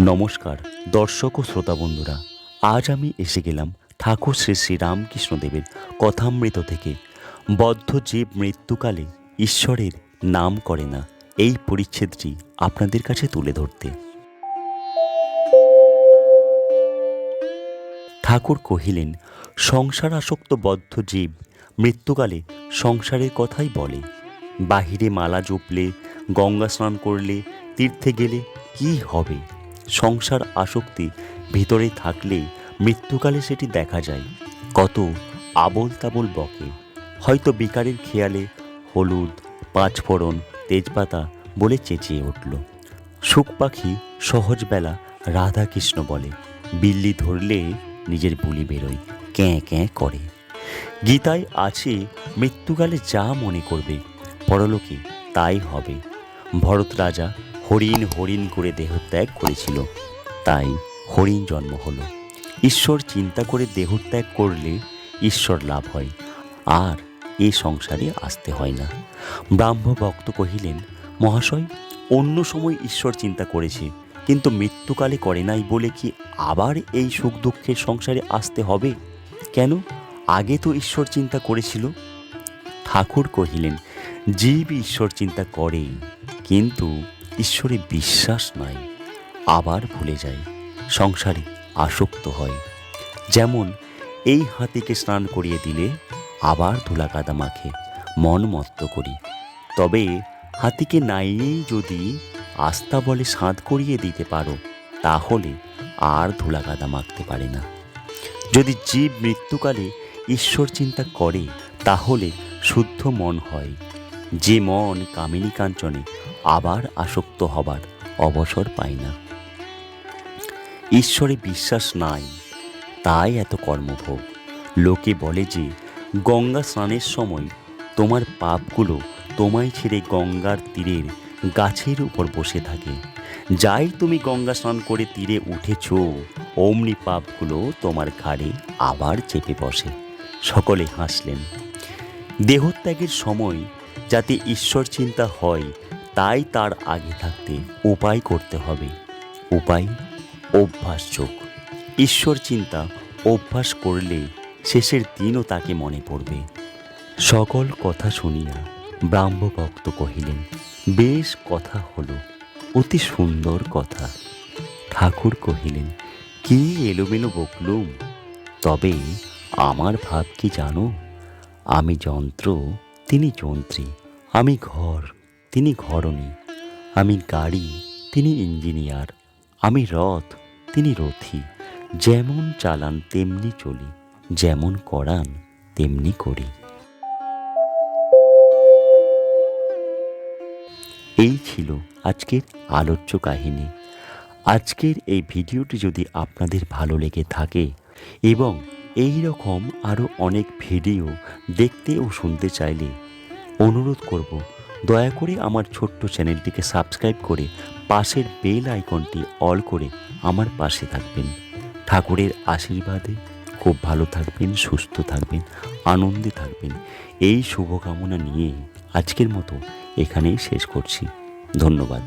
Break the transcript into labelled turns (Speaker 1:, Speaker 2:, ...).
Speaker 1: নমস্কার, দর্শক ও শ্রোতা বন্ধুরা, আজ আমি এসে গেলাম ঠাকুর শ্রী শ্রী রামকৃষ্ণদেবের কথামৃত থেকে। বদ্ধ জীব মৃত্যুকালে ঈশ্বরের নাম করে না, এই পরিচ্ছেদটি আপনাদের কাছে তুলে ধরতে। ঠাকুর কহিলেন সংসার আসক্ত বদ্ধ জীব মৃত্যুকালে সংসারের কথাই বলে। বাহিরে মালা জপলে, গঙ্গা স্নান করলে, তীর্থে গেলে কি হবে? সংসার আসক্তি ভিতরে থাকলে মৃত্যুকালে সেটি দেখা যায়। কত আবল তাবল বকে। হয়তো বিকারের খেয়ালে হলুদ, পাঁচফোড়ন, তেজপাতা বলে চেঁচিয়ে উঠল। সুখ পাখি সহজবেলা রাধা কৃষ্ণ বলে, বিল্লি ধরলে নিজের বুলি বেরোয় ক্যাঁ ক্যাঁ করে। গীতায় আছে, মৃত্যুকালে যা মনে করবে, পরলোকে তাই হবে। ভরত রাজা হরিণ হরিণ করে দেহত্যাগ করেছিল। তাই হরিণ জন্ম হলো। ঈশ্বর চিন্তা করে দেহত্যাগ করলে ঈশ্বর লাভ হয়, আর এ সংসারে আসতে হয় না। ব্রাহ্ম ভক্ত কহিলেন, মহাশয়, অন্য সময় ঈশ্বর চিন্তা করেছে, কিন্তু মৃত্যুকালে করে নাই বলে কি আবার এই সুখ দুঃখের সংসারে আসতে হবে? কেন? আগে তো ঈশ্বর চিন্তা করেছিল। ঠাকুর কহিলেন, জীব ঈশ্বর চিন্তা করে কিন্তু ঈশ্বরে বিশ্বাস নাই, আবার ভুলে যায়, সংসারে আসক্ত হয়। যেমন এই হাতিকে স্নান করিয়ে দিলে আবার ধুলা কাদা মাখে, মন মত্ত করি। তবে হাতিকে নাইয়েই যদি আস্থা বলে সাঁত করিয়ে দিতে পারো, তাহলে আর ধুলা কাদা মাখতে পারে না। যদি জীব মৃত্যুকালে ঈশ্বর চিন্তা করে, তাহলে শুদ্ধ মন হয়। যে মন কামিনী কাঞ্চনে আবার আসক্ত হবার অবসর পায় না। ঈশ্বরে বিশ্বাস নাই, তাই এত কর্মভোগ। লোকে বলে যে, গঙ্গা স্নানের সময় তোমার পাপগুলো তোমায় ছেড়ে গঙ্গার তীরের গাছের উপর বসে থাকে। যাই তুমি গঙ্গা স্নান করে তীরে উঠেছ, অমনি পাপগুলো তোমার ঘাড়ে আবার চেপে বসে। সকলে হাসলেন। দেহত্যাগের সময় যাতে ঈশ্বর চিন্তা হয়, তাই তার আগে থাকতে উপায় করতে হবে। উপায়, অভ্যাস যোগ। ঈশ্বর চিন্তা, অভ্যাস করলে শেষের দিনও তাকে মনে পড়বে। সকল কথা শুনিয়া ব্রাহ্মভক্ত কহিলেন, বেশ কথা হলো, অতি সুন্দর কথা। ঠাকুর কহিলেন, কি এলোমেলো বকলুম? তবে আমার ভাব কি জানো? আমি যন্ত্র তিনি যন্ত্রী, আমি ঘর, তিনি ঘরণী, আমি গাড়ি, তিনি ইঞ্জিনিয়ার, আমি রথ, তিনি রথী, যেমন চালান তেমনি চলি, যেমন করান তেমনি করি। এই ছিল আজকের আলোচ্য কাহিনী। আজকের এই ভিডিওটি যদি আপনাদের ভালো লেগে থাকে এবং এই রকম আরও অনেক ভিডিও দেখতে ও শুনতে চাইলে অনুরোধ করব, দয়া করে আমার ছোট্ট চ্যানেলটিকে সাবস্ক্রাইব করে পাশের বেল আইকনটি অল করে আমার পাশে থাকবেন। ঠাকুরের আশীর্বাদে খুব ভালো থাকবেন, সুস্থ থাকবেন, আনন্দে থাকবেন। এই শুভকামনা নিয়ে আজকের মতো এখানেই শেষ করছি। ধন্যবাদ।